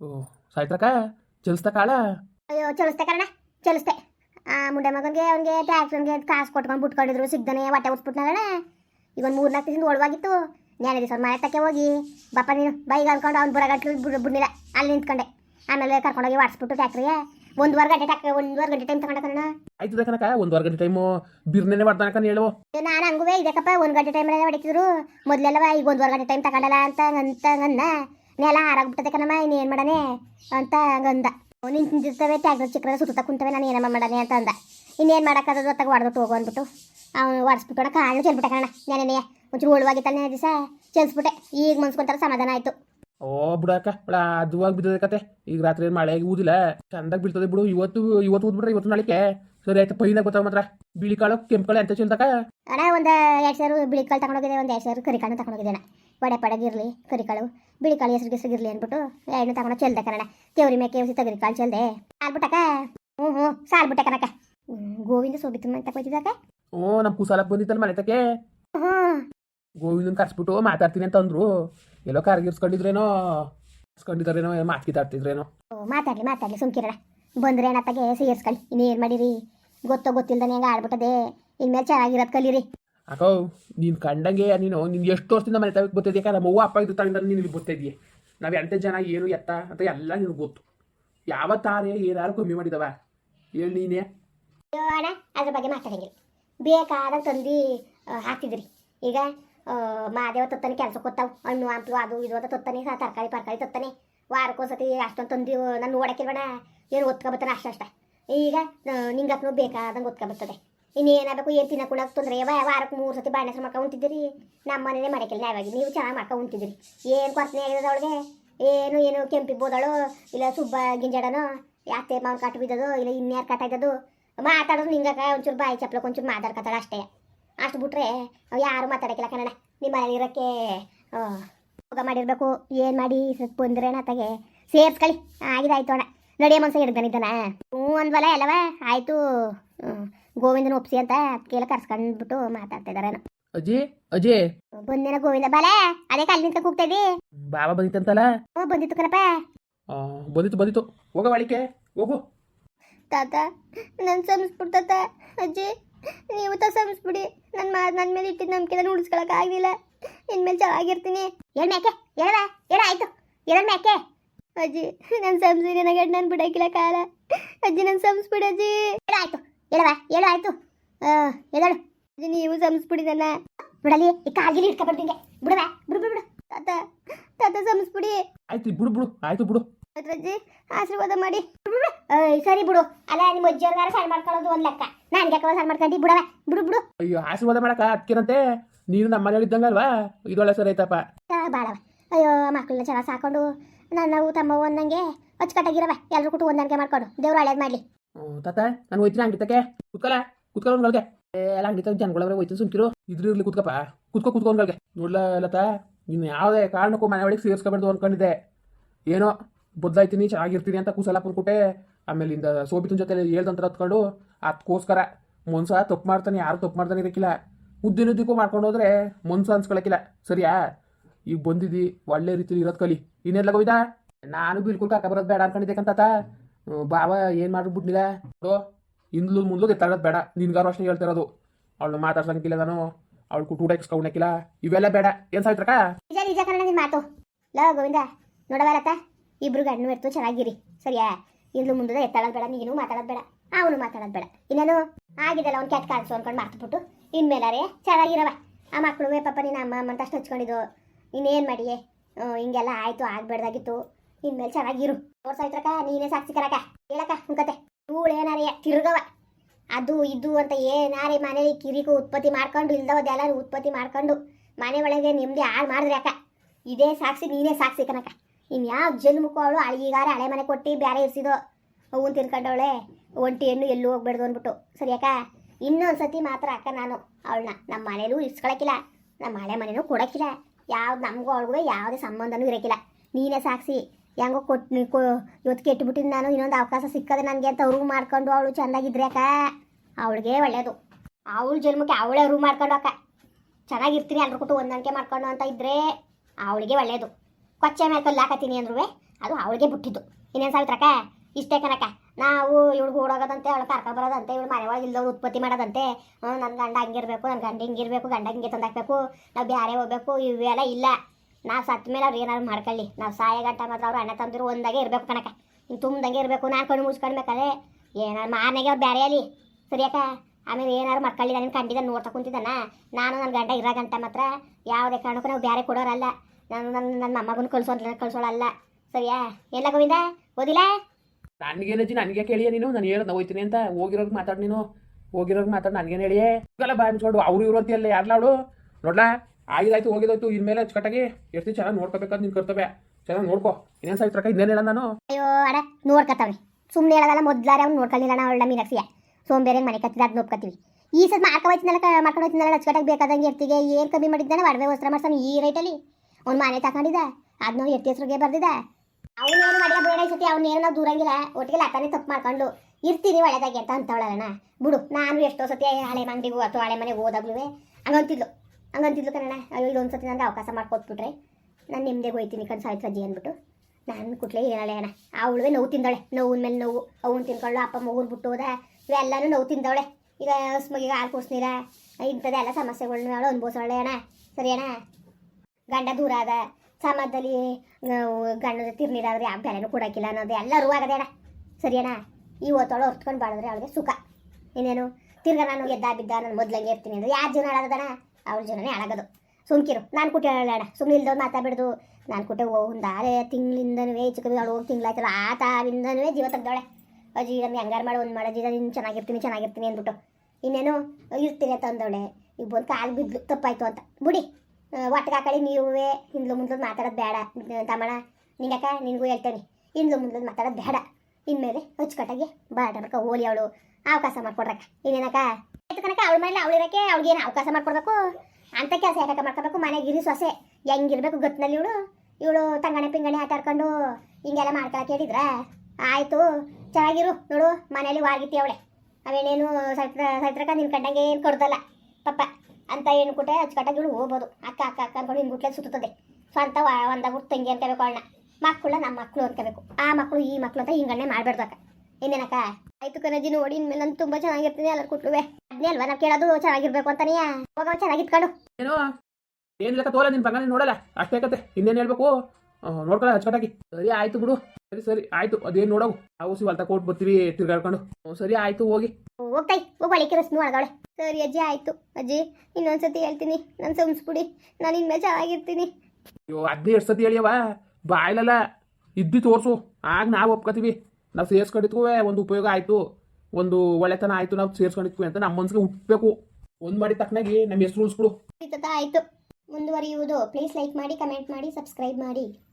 ಓ ಸಾಯ್ತ್ರಕ ಚಲಿಸ್ತಾ ಕಾಳ? ಅಯ್ಯೋ ಚಲಿಸ್ತೆ ಕಣ ಚಲಿಸ್ತೆ. ಆ ಮುಂಡೆ ಮಗನಿಗೆ ಅವನಿಗೆ ಟ್ಯಾಕ್ಸ್ಗೆ ಕಾಸು ಕೊಟ್ಕೊಂಡು ಬಿಟ್ಕೊಂಡಿದ್ರು ಸಿಗ್ದಾನೆ ಹೊಟ್ಟೆ ಉಸ್ಬಿಟ್ನಲ್ಲ ಈಗ ಒಂದು ಮೂರು ನಾಲ್ಕು ದಿವಸ ಒಳವಾಗಿತ್ತು ನ್ಯಾನೆ ದಿವಸ ಮನೆ ತಕ್ಕೆ ಹೋಗಿ ಬಪ್ಪ ನೀನು ಬೈಗ್ ಅನ್ಕೊಂಡು ಅವ್ನು ಬುರಗಟ್ಲು ಬಿಡ್ ಬಿಡ್ನಿಲ್ಲ ಅಲ್ಲಿ ನಿಂತ್ಕೊಂಡೆ. ಆಮೇಲೆ ಕರ್ಕೊಂಡೋಗಿ ವಾಡ್ಸ್ಬಿಟ್ಟು ಟ್ಯಾಕ್ಟ್ರಿಗೆ ಒಂದುವರೆ ಗಂಟೆ ಟ್ಯಾಕ್ ಒಂದುವರೆ ಗಂಟೆ ಟೈಮ್ ತಗೊಂಡ ಕಣ ಆಯ್ತದ ಕನಕ ಒಂದುವರೆ ಗಂಟೆ ಟೈಮು ಬಿರ್ನೇನೆ ಮಾಡ್ದಾನಕ ಹೇಳುವ ನಾನು ಹಂಗುವೆ ಇದಕ್ಕಪ್ಪ ಒಂದು ಗಂಟೆ ಟೈಮಲ್ಲೇ ಹೊಡಿತಿದ್ರು. ಮೊದಲೆಲ್ಲವ ಈಗ ಒಂದುವರೆ ಗಂಟೆ ಟೈಮ್ ತಗೊಂಡಲ್ಲ ಅಂತ ಅಂತ ಅಂದ ನೆಲ ಹಾರಾಗ್ಬಿಟ್ಟದೆ ಕಣಮ್ಮ ಇನ್ನೇನು ಮಾಡನೆ ಅಂತ ಹಂಗಂದ. ನಿಂತಿರ್ತವೆ ಟ್ಯಾಕ್ಟರ್ ಚಿಕ್ಕದ ಸುತ್ತ ಕುಂತವೆ ನಾನು ಏನಮ್ಮ ಮಾಡನೆ ಅಂತ ಅಂದ. ಇನ್ನೇನು ಮಾಡೋಕ್ಕಾಗದು ಅತ್ತಾಗ ಹೊಡೆದ್ಬಿಟ್ಟು ಹೋಗು ಅಂದ್ಬಿಟ್ಟು ಅವ್ನು ಹೊಡ್ಸ್ಬಿಟ್ಟು ಕಾಳು ಚೆಲ್ಬಿಟ್ಟೆ ಕಣ ನೆನೆನೆ ಒಂಚೂರು ಉಳುವಾಗಿತ್ತಲ್ಲ ದಿವಸ ಚೆಲ್ಸ್ಬಿಟ್ಟೆ. ಈಗ ಮನ್ಸ್ಕೊಂತಾರ ಸಮಾಧಾನ ಆಯ್ತು. ಓ ಬಿಡಕ್ಕ ಬಿಡ ಅದು ಬಿದ್ದದೆ ಕತೆ. ಈಗ ರಾತ್ರಿ ಏನು ಮಳೆ ಊದಿಲ್ಲ ಚಂದಾಗಿ ಬೀಳ್ತದೆ ಬಿಡು. ಇವತ್ತು ಇವತ್ತು ಊದ್ಬಿಟ್ರೆ ಇವತ್ತು ನಾಳಿಕೆ. ಸರಿ ಆಯ್ತು ಪೈನಾಗ ಗೊತ್ತಾಗ ಮಾತ್ರ. ಬಿಳಿ ಕಾಳು ಕೆಂಪು ಕಾಳು ಎಂತ ಚೆಲ್ತಕ ಅಣ್ಣ ಒಂದು ಎರಡು ಸಾವಿರ ಬಿಳಿ ಕಾಳು ತಗೊಂಡೋಗಿದೆ ಒಂದು ಎರಡು ಸಾವಿರ ಕರಿ ಕಾಳು ತಗೊಂಡೋಗಿದೆ ಅಣ್ಣ ಪಡಗಿರಲಿ ಪಡಗಿರ್ಲಿ ಕರಿ ಕಾಳು ಬಿಳಿ ಕಾಳು ಹೆಸರು ಹೆಸರಿಗಿರ್ಲಿ ಅಂದ್ಬಿಟ್ಟು ಎರಡು ತಗೊಂಡ ಚೆಲ್ದೆ ಕನ್ನಡ ಕೇವ್ರಿ ಮೇಕೆ ಕೇವಸಿ ತಗರಿ ಕಾಳು ಚೆಲ್ದೆ. ಸಾಲ್ಬಿಟ್ಟಕ? ಹ್ಞೂ ಹ್ಞೂ ಸಾಲ್ಬಿಟ್ಟೆ ಕನಕ ಗೋವಿಂದ ಸೋಬಿತು ಅಂತ ಕೊಯ್ತಿದ್ದಕ್ಕ ಓ ನಮ್ಮ ಕುಸಾಲಕ್ಕೆ ಬಂದಿತ್ತಲ್ಲ ಮನೆ ತಕ್ಕೆ? ಹ್ಞೂ ಗೋವಿಂದನ್ ಕರ್ಸ್ಬಿಟ್ಟು ಮಾತಾಡ್ತೀನಿ ಅಂತ ಅಂದ್ರು. ಎಲ್ಲೋ ಕಾರ್ಗಿರ್ಸ್ಕೊಂಡಿದ್ರೇನೋ ಮಾತು ಕಿತ್ತಾಡ್ತಿದ್ರೇನೋ ಓ, ಮಾತಾಡ್ಲಿ ಮಾತಾಡ್ಲಿ ಸುಮ್ಕಿರಣ. ಬಂದ್ರೆ ಏನತ್ತಾಗೆ ಸೇರ್ಸ್ಕೊಳ್ಳಿ ಇನ್ನೇನು ಮಾಡಿರಿ? ಗೊತ್ತೋ ಗೊತ್ತಿಲ್ದಾನೆ ಹೆಂಗೆ ಆಡ್ಬಿಟ್ಟದೆ. ಇನ್ಮೇಲೆ ಚೆನ್ನಾಗಿರೋದು ಕಲೀರಿ. ಅಕೋ, ನೀನು ಕಂಡಂಗೆ ನೀನು ನೀನು ಎಷ್ಟು ವರ್ಷದಿಂದ ಮನೆ ತಗಕ್ಕೆ ಗೊತ್ತಿದ್ಯಾ ನಮ್ಮ ಅವ್ವ, ಅಪ್ಪ ಇದ್ದು ತಗೊಂಡ್ರೆ ನೀನು ಇಲ್ಲಿ ನಾವು ಎಂಥ ಜನ ಏನು ಎತ್ತ ಅಂತ ಎಲ್ಲ ನಿನಗೆ ಗೊತ್ತು. ಯಾವ ತಾರೆ ಏನಾರು ಕಮ್ಮಿ ಮಾಡಿದವ? ಹೇಳಿ ನೀನೇ. ಅಣ್ಣ, ಅದ್ರ ಬಗ್ಗೆ ಮಾತಾಡಂಗಿಲ್ಲ. ಬೇಕಾದ ತಂದು ಹಾಕ್ತಿದ್ರಿ. ಈಗ ಮಾದೇವ ತೊತ್ತನೆ ಕೆಲಸ ಕೊತ್ತಾವು ಹಣ್ಣು ಹಂಪಲು ಅದು ಇದು ಅಂತ ತತ್ತಾನೆ ತರಕಾರಿ, ಪರ್ಕಾರಿ ತೊತ್ತನೆ. ವಾರಕ್ಕೊಂದ್ಸತಿ ಅಷ್ಟೊಂದು ತಂದು, ನಾನು ನೋಡಕ್ಕಿಲ್ವಣ ಏನು ಒತ್ಕೊಬತ್ತಾನೆ ಅಷ್ಟ ಅಷ್ಟ. ಈಗ ನಿಂಗತ್ನೂ ಬೇಕಾದಂಗೆ ಒತ್ಕೊಬರ್ತದೆ ಇನ್ನೇನಾಗಬೇಕು ಏನು ತಿನ್ನಕ್ಕೆ ತೊಂದರೆ ವಾರಕ್ಕೆ ಮೂರು ಸತಿ ಬಾಣೆ ಹೆಸರು ಉಂತಿದ್ದೀರಿ ನಮ್ಮ ಮನೇಲೆ ಮಾಡಕ್ಕಿಲ್ಲ ನಾವಾಗಿ ನೀವು ಚೆನ್ನಾಗಿ ಮಕ್ಕ ಉಂಟಿದ್ದೀರಿ ಏನು ಕೊರತೆ ಆಗಿದೆ ಅವಳಿಗೆ? ಏನು ಏನು ಕೆಂಪಿಬೋದಳು ಇಲ್ಲ ಸುಬ್ಬ ಗಿಂಜಡನೋ ಯಾತೆ ಮಾವನ ಕಟ್ಟು ಬಿದ್ದದು ಇಲ್ಲ ಇನ್ಯಾರು ಕಾಟ ಇದ್ದದು ಮಾತಾಡೋದು ನಿಂಗಕ್ಕ ಒಂಚೂರು ಬಾಯಿ ಚಪ್ಪಲಕ್ಕೆ ಒಂಚೂರು ಮಾತಾಡ್ಕತ್ತಾಳ ಅಷ್ಟೇ. ಅಷ್ಟು ಬಿಟ್ರೆ ಯಾರು ಮಾತಾಡಕ್ಕಿಲ್ಲ ಕನ್ನಡ. ನಿಮ್ಮ ಮನೇಲಿ ಇರೋಕ್ಕೆ ಆ, ಹೋಗ ಮಾಡಿರ್ಬೇಕು. ಏನು ಮಾಡಿ? ಬಂದ್ರೆ ಆತಾಗೆ ಸೇರ್ಸ್ಕೊಳ್ಳಿ ಆಗಿದಾಯ್ತು ಅಣ್ಣ. ನಡಿಯ ಮನ್ಸ ಹಿಡ್ದನಿದ್ದಾನ ಹ್ಞೂ ಅಂದ್ವಲ್ಲ ಎಲ್ಲವ? ಆಯಿತು. ಗೋವಿಂದನ ಒಪ್ಸಿ ಅಂತ ಅದಕ್ಕೆಲ್ಲ ಕರ್ಸ್ಕೊಂಡ್ಬಿಟ್ಟು ಮಾತಾಡ್ತಾ ಇದಾರೇನೋ ಅಜ್ಜಿ ಅಜ್ಜಿ ಬಂದೇನ ಗೋವಿಂದ ಬಾಲೆ ಅದೇ ಕಾಲ್ ನಿಂತ ಕೂಗ್ತಾ ಇದ್ದಿ ಬಾಬಾ ಬಂದಿತ್ತಂತಲ್ಲ? ಹ್ಞೂ ಬಂದಿತ್ತು ಕಣಪ್ಪ. ಆ, ಬಂದಿತ್ತು ಬಂದಿತ್ತು. ಹೋಗ ಬಾಳಿಕೆ ಹೋಗು. ತಾತ ನನ್ನ ಸಂಸ್ಬಿಡ್ ತಾತ. ಅಜ್ಜಿ ನೀವು ತ ಸಂಸ್ಬಿಡಿ ನನ್ನ ಮಾ ನನ್ನ ಮೇಲೆ ಇಟ್ಟಿದ್ದ ನಂಬಿಕೆನ ಉಳಿಸ್ಕೊಳಕ್ ಆಗಲಿಲ್ಲ. ಇನ್ಮೇಲೆ ಚೆನ್ನಾಗಿರ್ತೀನಿ. ಹೇಳ್ ಮ್ಯಾಕೆ ಹೇಳ ಹೇಳ ಆಯ್ತು. ಹೇಳ ಮ್ಯಾಕೆ. ಅಜ್ಜಿ ನನ್ನ ಸಂಸ್ಬಿಡಿ ನನಗೆ ನಾನು ಬಿಡಕ್ಕಿಲ್ಲ ಕಾಲ. ಅಜ್ಜಿ ನನ್ನ ಸಂಸ್ಬಿಡಿ ಅಜ್ಜಿ. ಹೇಳ ಆಯ್ತು. ಹೇಳವ ಹೇಳು ಆಯ್ತು. ಹೇಳು ನೀವು ಸಂಸ್ಬಿಡಿ ನನ್ನ. ಬಿಡಲಿ ಈ ಕಾಲ್ಗಿಲಿ ಇಟ್ಕೊಬಿಡ್ತೀನಿ ಬಿಡವ ಬಿಡು ಬಿಡು ಬಿಡು. ತಾತ ತಾತ ಸಂಸ್ಬಿಡಿ. ಆಯ್ತು ಬಿಡು ಬಿಡು ಆಯ್ತು ಬಿಡು. ಅದ್ರಜ್ಜಿ ಆಶೀರ್ವಾದ ಮಾಡಿ. ಸರಿ ಬಿಡು. ಅಲ್ಲ ನಿಮ್ಮ ಅಜ್ಜಿಯವ್ರಿಗಾರ ಸಣ್ಣ ಮಾಡ್ಕೊಳ್ಳೋದು ಒಂದ್ ಲೆಕ್ಕ. ನಾನು ಯಾಕವ ಸಣ್ಣ ಮಾಡ್ಕೊಂಡಿ? ಬಿಡವ ಬಿಡು ಬಿಡು. ಅಯ್ಯೋ ಆಶೀರ್ವಾದ ಮಾಡಕ ಅದಕ್ಕೇನಂತೆ ನೀನು ನಮ್ಮ ಮನೇಲಿ ಇದ್ದಂಗಲ್ವಾ? ಇದೊಳ್ಳೆ ಸರಿ ಐತಪ್ಪ ಬಾಳವ ಅಯ್ಯೋ ಮಕ್ಕಳನ್ನ ಚೆನ್ನಾಗಿ ಸಾಕೊಂಡು ನನ್ನ ತಮ್ಮವು ಒಂದಂಗೆ ಅಚ್ಚುಕಟ್ಟಾಗಿರವ ಎಲ್ಲರೂ ಕೊಟ್ಟು ಹೊಂದಾಣಿಕೆ ಮಾಡ್ಕೊಂಡು. ದೇವ್ರು ಹಳೇದು ಮಾಡಲಿ. ತಾತ ನಾನು ಹೋಯ್ತೀನಿ ಅಂಗಡಿ ತಕ್ಕೆ ಕುತ್ಕಲ ಕುತ್ಕೊಳ್ಳೋ ಒಂದ್ಗಳಿಗೆ ಎಲ್ಲ ಅಂಗಡಿ ತಗ ಜನಗಳವ್ರೆ ಹೋಯ್ತೀನಿ ಸುಮ್ಕಿರು ಇದ್ರ ಇರ್ಲಿ ಕುತ್ಕಪ್ಪ ಕುತ್ಕೋ ಕುತ್ಕೊ ಒಂದ್ಗಳಿಗೆ ನೋಡ್ಲ ಲತಾ ನೀನು ಯಾವುದೇ ಕಾರಣಕ್ಕೂ ಮನೆ ಒಳಗೆ ಸೇರಿಸ್ಕೊಬಾರ್ದು ಅನ್ಕೊಂಡಿದ್ದೆ ಏನೋ ಬದಲಾಯ್ತೀನಿ ಚೆನ್ನಾಗಿರ್ತೀನಿ ಅಂತ ಕುಸಲ ಪುರ್ಕೊಟ್ಟೆ ಆಮೇಲೆ ಇಂದ ಸೋಬಿತನ ಜೊತೆ ಹೇಳ್ದಂತರ ಹತ್ಕೊಂಡು ಅದಕ್ಕೋಸ್ಕರ ಮನ್ಸ ತಪ್ಪು ಮಾಡ್ತಾನೆ ಯಾರು ತಪ್ಪು ಮಾಡ್ತಾನೆ ಇರಕ್ಕಿಲ್ಲ ಉದ್ದಿನದಕ್ಕೂ ಮಾಡ್ಕೊಂಡು ಹೋದ್ರೆ ಮನ್ಸು ಅನ್ಸ್ಕೊಳಕ್ಕಿಲ್ಲ ಸರಿಯಾ ಈಗ ಬಂದಿದ್ದಿ ಒಳ್ಳೆ ರೀತಿಲಿ ಇರೋದು ಕಲಿ ಇನ್ನೆಲ್ಲ ಗೋವಿದ ನಾನು ಬಿಲ್ಕುಲ್ ಕರ್ಕ ಬರೋದು ಬೇಡ ಅನ್ಕೊಂಡಿದ್ದೆ ಕಂತಾತ ಬಾವ ಏನು ಮಾಡ್ಬಿಟ್ನಿಲ್ಲ ಹಿಂದ್ಲು ಮುಂದ್ಲು ಎತ್ತಾಡೋದು ಬೇಡ. ನಿನ್ಗಾರು ಅಷ್ಟೇ ಹೇಳ್ತಿರೋದು ಅವಳು ಮಾತಾಡ್ಸಂಗಿಲ್ಲ ನಾನು. ಅವಳು ಕುಟುಂಬ ಎಕ್ಸ್ಕೊಂಡಕ್ಕಿಲ್ಲ ಇವೆಲ್ಲ ಬೇಡ. ಏನು ಸಾಯ್ತ್ರಕ್ಕ ನಿಜ ಮಾತು. ಲೋ, ಗೋವಿಂದ ನೋಡಬಾರತ್ತ ಇಬ್ರು ಗಂಡು ಎತ್ತು ಚೆನ್ನಾಗಿರಿ. ಸರಿಯಾ? ಇಂದ್ಲು ಮುಂದೆ ಎತ್ತಾಳೋದು ಬೇಡ, ನೀನು ಮಾತಾಡೋದು ಬೇಡ. ಅವನು ಮಾತಾಡೋದು ಬೇಡ. ಇನ್ನೇನು? ಆಗಿದೆಲ್ಲ ಅವ್ನು ಕೆಟ್ಟ ಕಾಣಿಸು ಅನ್ಕೊಂಡು ಮಾತಾಡ್ಬಿಟ್ಟು ಇನ್ಮೇಲಾರೆ ಚೆನ್ನಾಗಿರವ. ಆ ಮಕ್ಕಳು ಪಾಪ, ನೀನು ಅಮ್ಮ ಅಮ್ಮ ಅಂತ ಅಷ್ಟು ಹಚ್ಕೊಂಡಿದ್ದು. ಇನ್ನೇನು ಮಾಡಿಯೇ? ಹಿಂಗೆಲ್ಲ ಆಯಿತು, ಆಗ್ಬೇಡ್ದಾಗಿತ್ತು. ಇನ್ಮೇಲೆ ಚೆನ್ನಾಗಿರು. ತೋರ್ಸಾಯ್ತ್ರಕ್ಕ ನೀನೇ ಸಾಕ್ಷಿ ಕರಕ. ಹೇಳಕ್ಕ ಹುಂಕತೆ ಏನಾರೇ ತಿರುಗವ. ಅದು ಇದು ಅಂತ ಏನಾರೇ ಮನೇಲಿ ಕಿರಿಕು ಉತ್ಪತ್ತಿ ಮಾಡ್ಕೊಂಡು ಇಲ್ದವದೆಲ್ಲ ಉತ್ಪತ್ತಿ ಮಾಡ್ಕೊಂಡು, ಮನೆ ಒಳಗೆ ನೆಮ್ಮದಿ ಹಾಳು ಮಾಡಿದ್ರೆ ಅಕ್ಕ. ಇದೇ ಸಾಕ್ಷಿ ನೀನೇ ಸಾಕ್ಷಿ ಕನಕ ಇನ್ಯಾವ ಜನ್ಮಕ್ಕೂ ಅವಳು ಅಳಿಗಾರ ಹಳೆ ಮನೆ ಕೊಟ್ಟು ಬೇರೆ ಇರ್ಸಿದೋ? ಹೂವು ತಿನ್ಕೊಂಡವಳೆ, ಒಂಟಿ ಹೆಣ್ಣು ಎಲ್ಲೂ ಹೋಗ್ಬೇಡ್ದು ಅಂದ್ಬಿಟ್ಟು. ಸರಿ ಅಕ್ಕ. ಇನ್ನೊಂದು ಸತಿ ಮಾತ್ರ ಅಕ್ಕ ನಾನು ಅವಳನ್ನ. ನಮ್ಮ ಮನೇಲೂ ಇಸ್ಕೊಳಕ್ಕಿಲ್ಲ ನಮ್ಮ ಹಳೆ ಮನೇನೂ ಕೊಡೋಕ್ಕಿಲ್ಲ ಯಾವ್ದು ನಮಗೂ ಅವಳಿಗೂ ಯಾವುದೇ ಸಂಬಂಧನೂ ಇರೋಕ್ಕಿಲ್ಲ ನೀನೇ ಸಾಕ್ಷಿ ಹೆಂಗೋ ಕೊಟ್ಟು ಕೊ ಇವತ್ತು ಕೆಟ್ಟುಬಿಟ್ಟಿದ್ದು ನಾನು, ಇನ್ನೊಂದು ಅವಕಾಶ ಸಿಕ್ಕದೆ ನನಗೆ ಅಂತ ರೂಮ್ ಮಾಡ್ಕೊಂಡು ಅವಳು ಚೆಂದಾಗಿದ್ರೆ ಅಕ್ಕ. ಅವಳಿಗೆ ಒಳ್ಳೆಯದು ಅವಳ ಜನ್ಮಕ್ಕೆ ಅವಳೇ ರೂಮ್ ಮಾಡ್ಕೊಂಡು ಅಕ್ಕ. ಚೆನ್ನಾಗಿರ್ತೀನಿ ಎಲ್ಲರೂ ಕೊಟ್ಟು ಹೊಂದಾಣಿಕೆ ಮಾಡ್ಕೊಂಡು ಅಂತ ಇದ್ದರೆ ಅವಳಿಗೆ ಒಳ್ಳೆಯದು ಕೊಚ್ಚೆ ಮೇಲೆ ಹಾಕತ್ತೀನಿ ಅಂದ್ರೂ ಅದು ಅವಳಿಗೆ ಬಿಟ್ಟಿದ್ದು. ಇನ್ನೇನು ಸಾವಿತ್ರಕ್ಕ ಇಷ್ಟೇ ಕನಕ ನಾವು ಇವಳು ಓಡೋಗೋದಂತೆ, ಅವಳು ಕರ್ಕೊಂಡು ಬರೋದಂತೆ, ಇವಳು ಮನೆ ಒಳಗೆ ಇಲ್ಲದವ್ರು ಉತ್ಪತ್ತಿ ಮಾಡೋದಂತೆ. ನನ್ನ ಗಂಡ ಹಂಗಿರ್ಬೇಕು ನನ್ನ ಗಂಡ ಹಿಂಗಿರ್ಬೇಕು, ಗಂಡ ಹಿಂಗೆ ತಂದಾಕಬೇಕು. ನಾವು ಬೇರೆ ಹೋಗ್ಬೇಕು, ಇವೆಲ್ಲ ಇಲ್ಲ. ನಾವು ಸತ್ತ ಮೇಲೆ ಅವ್ರು ಏನಾದ್ರು ಮಾಡ್ಕೊಳ್ಳಿ. ನಾವು ಸಾಯಗಟ್ಟ ಗಂಟ ಮಾತ್ರ ಅವ್ರು ಅಣ್ಣ ತಂದಿರು ಒಂದಾಗೆ ಇರಬೇಕು ಕಣಕ ಹಿಂಗೆ ತುಂಬ್ದಂಗೆ ಇರಬೇಕು. ನಾ ಕಣ್ಣು ಮುಚ್ಕೊಂಡ್ಬೇಕಾದ್ರೆ ಏನಾರು ಮಾರನೆಗೆ ಅವ್ರು ಬೇರೆ ಅಲ್ಲಿ. ಸರಿಯಾಕ ಆಮೇಲೆ ಏನಾರು ಮಾಡ್ಕೊಳ್ಳಿ. ನಾನು ಕಂಡಿದ್ದ ನೋಡ್ತಾ ಕುಂತಿದ್ದಾನ? ನಾನು ನನ್ನ ಗಂಡ ಇರೋ ಗಂಟ ಮಾತ್ರ ಯಾವುದೇ ಕಾರಣಕ್ಕೂ ನಾವು ಬೇರೆ ಕೊಡೋರಲ್ಲ. ನಾನು ನನ್ನ ನನ್ನ ಮೊಮ್ಮಗನ ಕಳ್ಸೋ ಕಳ್ಸೋಳಲ್ಲ. ಸರಿಯಾ? ಎಲ್ಲ ಗೋವಿಂದ? ಓದಿಲ್ಲ? ನನಗೇನಜ್ಜಿ ನನಗೆ ಕೇಳಿಯ ನೀನು? ನಾನು ಹೇಳೋದು ಹೋಯ್ತೀನಿ ಅಂತ. ಹೋಗಿರೋರ್ಗೆ ಮಾತಾಡಿ ನೀನು. ಹೋಗಿರೋರ್ಗೆ ಮಾತಾಡು ನನಗೇನು ಹೇಳಿಯೇ? ಈಗೆಲ್ಲ ಬಾಯ್ ಮುಚ್ಕೊಂಡು. ಅವ್ರು ಇವ್ರು ಅಂತ ಯಾರಲ್ಲ ಅವಳು? ನೋಡ್ಲಾ? ಆಗಿದಾಯ್ತು, ಹೋಗಿದಾಯ್ತು, ಇನ್ಮೇಲೆ ಅಚ್ಚುಕಟ್ಟಾಗಿ ಎಷ್ಟು ಚೆನ್ನಾಗಿ ನೋಡ್ಕೋಬೇಕಾದ್ ನಿನ್ ಕರ್ತವ್ಯ. ಚೆನ್ನಾಗಿ ನೋಡ್ಕೋ. ಇನ್ನೇನು ಇತ್ರಕ ಇನ್ನೇನು ಹೇಳ ನಾನು? ಅಯ್ಯೋ ಅಡ ನೋಡ್ಕತ್ತವ್ರಿ ಸುಮ್ಮನೆ ಹೇಳೋದಲ್ಲ ಮೊದ್ಲಾರೆ ಅವ್ನು ನೋಡ್ಕೊಳ್ಳಿಲ್ಲ ನಾವು ಅವಳ ಮೀನಕ್ಸಿಯ ಸೋಂಬೇರೆ ಮನೆ ಕತ್ತಿದ ಅದನ್ನ ಒಪ್ಕತ್ತೀವಿ. ಈ ಸತ್ ಮಾರ್ಕ ಹೋಯ್ತಿನಲ್ಲ ಮಾಡ್ಕೊಂಡು ಹೋಯ್ತಿನಲ್ಲ ಅಚ್ಚುಕಟ್ಟಾಗಿ ಬೇಕಾದಂಗೆ ಎರ್ತಿಗೆ ಏನು ಕಮ್ಮಿ ಮಾಡಿದ್ದಾನೆ ಒಡವೆ ವಸ್ತ್ರ ಮಾಡ್ತಾನೆ ಈ ರೇಟಲ್ಲಿ ಅವ್ನು ಮನೆ ತಗೊಂಡಿದ್ದ ಅದನ್ನ ಎರ್ತಿ ಹೆಸ್ರಿಗೆ ಬರ್ದಿದ್ದ. ಅವನೇನು ಮಡಿಯ ಬೇಡ ಸತಿ ಅವ್ನೇನು ನಾವು ದೂರಂಗಿಲ್ಲ. ಒಟ್ಟಿಗೆ ಅಕ್ಕನೇ ತಪ್ಪು ಮಾಡ್ಕೊಂಡು ಇರ್ತೀನಿ ಒಳ್ಳೆದಾಗಿ ಅಂತ ಅಂತವಳಣ್ಣ ಬಿಡು, ನಾನು ಎಷ್ಟೋ ಸತಿ ಹಳೆ ಮಂದಿಗೂ ಅಥವಾ ಹಳೆ ಮನೆಗೆ ಹೋದಾಗ್ಲೂ ಹಂಗಂತಿದ್ಲು. ಹಂಗಂತಿದ್ಲು ಕಣ ಅಯ್ಯೋ ಇದೊಂದು ಸತಿ ನನಗೆ ಅವಕಾಶ ಮಾಡ್ಕೊಟ್ಬಿಟ್ರೆ ನಾನು ನಿಮ್ಮದೇ ಹೋಯ್ತೀನಿ ಕಣ್ ಸಾವಿತ್ರ ಸಜ್ಜಿ ಅಂದ್ಬಿಟ್ಟು. ನಾನು ಕುಟ್ಲೆ ಹೇಳಳೆ ಅಣ್ಣ ಆ ಉಳುವೆ ನೋವು ತಿಂದಳೆ ನೋವಿನ ಮೇಲೆ ನೋವು. ಅವನು ತಿನ್ಕೊಳ್ಳು ಅಪ್ಪ ಮಗು ಬಿಟ್ಟು ಹೋದ. ಇವೆಲ್ಲನೂ ನೋವು ತಿಂದವಳೆ. ಈಗ ಮಗಿಗೆ ಹಾಲು ಕುಡಿಸ್ನಿಲ್ಲ ಇಂಥದ್ದೆಲ್ಲ ಸಮಸ್ಯೆಗಳನ್ನ ಅವಳು ಅನುಭವಿಸೋಳೆ ಅಣ್ಣ ಸರಿ ಅಣ್ಣ. ಗಂಡ ದೂರ ಅದ. ಸಮಾಜದಲ್ಲಿ ಗಂಡದ ತಿರ್ನೀರಾದ್ರೆ ಯಾವ ಬೆಲೆನೂ ಕೊಡೋಕ್ಕಿಲ್ಲ ಅನ್ನೋದು ಎಲ್ಲರೂ ಆಗದೆ ಅಣ್ಣ ಸರಿ ಅಣ್ಣ. ಈ ಹೊತ್ತೊಳು ಹೊರ್ತ್ಕೊಂಡು ಬಾಳಿದ್ರೆ ಅವಳಿಗೆ ಸುಖ. ಇನ್ನೇನು? ತಿರ್ಗ ನಾನು ಎದ್ದ ಬಿದ್ದ, ನಾನು ಮೊದ್ಲಂಗೆ ಇರ್ತೀನಿ ಅಂದ್ರೆ ಯಾರು ಜೀವನ ಹಾಳಾಗದಣ ಅವಳ ಜನನೇ ಹಾಳಾಗೋದು ಸುಮ್ಕಿರು ನಾನು ಕುಟ್ಟೆ ಹೇಳೋಣ ಸುಮ್ಮನೆ ಇಲ್ದವ್ರು ಮಾತಾಡ್ಬಿಡ್ದು. ನಾನು ಕುಟ್ಟೆ ಒಂದಾರೆ ತಿಂಗಳಿಂದನೂ ಚಿಕ್ಕ ಅವಳು ಹೋಗಿ ತಿಂಗಳಾಯ್ತಲ್ಲ, ಆ ತಾವಿಂದನೂ ಜೀವ ತೆಗ್ದವಳೆ. ಅಜ್ಜಿ ನಾನು ಹೆಂಗಾರು ಮಾಡಿ, ಒಂದು ಮಾಡೋ ಜೀವ ನೀನು ಚೆನ್ನಾಗಿರ್ತೀನಿ ಚೆನ್ನಾಗಿರ್ತೀನಿ ಅಂದ್ಬಿಟ್ಟು. ಇನ್ನೇನು, ಇರ್ತೀನಿ ಅಂತ ಅಂದವಳೆ. ಈಗ ಬಂದು ಕಾಲು ಬಿದ್ದು ತಪ್ಪಾಯ್ತು ಅಂತ. ಬಿಡಿ ಒಟ್ಟಿಗೆ ಹಾಕಳಿ ನೀವೇ ಹಿಂದ್ಲು ಮುಂದ್ಲು ಮಾತಾಡೋದು ಬೇಡ ತಮ್ಮಣ ನಿಂಗಕ್ಕ, ನಿನಗೂ ಹೇಳ್ತೇನೆ. ಹಿಂದ್ಲು ಮುಂದ್ಲು ಮಾತಾಡೋದು ಬೇಡ ಇನ್ಮೇಲೆ ಅಚ್ಚುಕಟ್ಟಾಗಿ ಬಾಟ ಹೋಲಿ ಅವಳು. ಅವಕಾಶ ಮಾಡ್ಕೊಡ್ರಕ್ಕ. ಇನ್ನೇನಕ್ಕ ಆಯ್ತು ಕನಕ ಅವಳ ಮನೇಲಿ ಅವಳಿರಕ್ಕೆ ಅವ್ಳಿಗೇನು ಅವಕಾಶ ಮಾಡ್ಕೊಡ್ಬೇಕು? ಅಂತ ಕೆಲಸ ಯಾಕೆ ಮಾಡ್ಕೋಬೇಕು ಮನೆಗೆ ಇರಿ ಸೊಸೆ. ಹೆಂಗಿರ್ಬೇಕು ಗೊತ್ತಿನಲ್ಲಿ ಇವಳು? ಇವಳು ತಂಗಣೆ ಪಿಂಗಣೆ ಆಟ ಆಡ್ಕೊಂಡು ಹಿಂಗೆಲ್ಲ ಮಾಡ್ಕೊಳಕ್ಕೆ ಹೇಳಿದ್ರ ಆಯಿತು, ಚೆನ್ನಾಗಿರು. ನೋಡು, ಮನೇಲಿ ವಾಗಿತ್ತಿ ಅವಳೆ. ಅವೇನೇನು ಸೈತ್ರ ಸೈತ್ರಕ ನಿನ್ ಕಂಡಂಗೆ ಏನು ಕೊಡ್ದಲ್ಲ. ಪಪ್ಪ, ಅಂತ ಹೆಣ್ಕುಟೆ ಅಚ್ಚುಕಟ್ಟಾಗಿ ಇವಳು ಹೋಗ್ಬೋದು. ಅಕ್ಕ ಅಕ್ಕ ಅಕ್ಕ ಅಂದ್ಕೊಂಡು ಹಿಂಗೆ ಗುಟ್ಲೆ ಸುತ್ತುತ್ತದೆ. ಸ್ವಂತ ಒಂದಾಗ ತಂಗಿ ಅನ್ಕೋಬೇಕು ಅಣ್ಣ ಮಕ್ಕಳ ನಮ್ಮ ಮಕ್ಕಳು ಅಂತಬೇಕು ಆ ಮಕ್ಕಳು, ಈ ಮಕ್ಕಳು ಅಂತ ಹಿಂಗಣ್ಣೆ ಮಾಡಬಾರ್ದು ಅಕ್ಕ. ಇನ್ನೇನಕ್ಕ? ಆಯ್ತು ಕನಜಿ ನೋಡಿ, ಇನ್ಮೇಲೆ ನಾನು ತುಂಬ ಚೆನ್ನಾಗಿರ್ತೀನಿ ಎಲ್ಲರೂ ಕುಟ್ಲುವೆ ಅದನ್ನೇ ಅಲ್ವಾ? ನಾವು ಕೇಳೋದು ಚೆನ್ನಾಗಿರ್ಬೇಕು ಅಂತಾನೆಯ ಹೋಗವ ಚೆನ್ನಾಗಿತ್ಕೊಂಡು ಏನೋ? ಏನಿಲ್ಲ ತೋಲ ನಿನ್ ಬಂಗಾರ ನೋಡಲ್ಲ? ಅಷ್ಟೇ ಕತೆ ಇನ್ನೇನು ಹೇಳ್ಬೇಕು? ನೋಡ್ಕೊಳ್ಳ ಹಚ್ಕಟಾಕಿ ಸರಿ ಆಯ್ತು ಬಿಡು. ಸರಿ ಸರಿ ಆಯ್ತು. ಅದೇನು ನೋಡವು ನಾವು ಸಿ ಹೊಲ್ತ ಕೊಟ್ಟು ಬರ್ತೀವಿ ತಿರ್ಗಾಡ್ಕೊಂಡು. ಸರಿ ಆಯ್ತು ಹೋಗಿ. ಹೋಗ್ತಾಯಿ ಹೋಗಿ ಒಳಕ್ಕೆ ರಸ್ನು ಒಳಗವಳೆ ಸರಿ ಅಜ್ಜಿ ಆಯ್ತು. ಅಜ್ಜಿ ಇನ್ನೊಂದ್ಸತಿ ಹೇಳ್ತೀನಿ. ನಾನು ಸಂಸ್ಬಿಡಿ ನಾನು ಇನ್ಮೇಲೆ ಚೆನ್ನಾಗಿರ್ತೀನಿ. ಅಯ್ಯೋ ಅದ್ನೇ ಎಷ್ಟು ಸತಿ ಹೇಳಿಯವ ಬಾಯ್ಲಲ್ಲ. ಇದ್ದು ತೋರಿಸು. ಆಗ ನಾವು ಒಪ್ಕೋತೀವಿ. ನಾವು ಸೇರ್ಸ್ಕೊಂಡಿದ್ಕೂ ಒಂದು ಉಪಯೋಗ ಆಯಿತು. ಒಂದು ಒಳ್ಳೆತನ ಆಯ್ತು, ನಾವು ಸೇರ್ಸ್ಕೊಂಡಿದ್ವಿ ಅಂತ ನಮ್ಮ ಮನ್ಸಿಗೆ ಹುಟ್ಟಬೇಕು ಒಂದು ಮಾಡಿದ ತಕ್ಕನಾಗಿ ನಮ್ಮ ಹೆಸರು ಉಳಿಸ್ಬಿಡು. ಆಯ್ತು. ಮುಂದುವರಿಯುವುದು. ಪ್ಲೀಸ್ ಲೈಕ್ ಮಾಡಿ ಕಮೆಂಟ್ ಮಾಡಿ ಸಬ್ಸ್ಕ್ರೈಬ್ ಮಾಡಿ.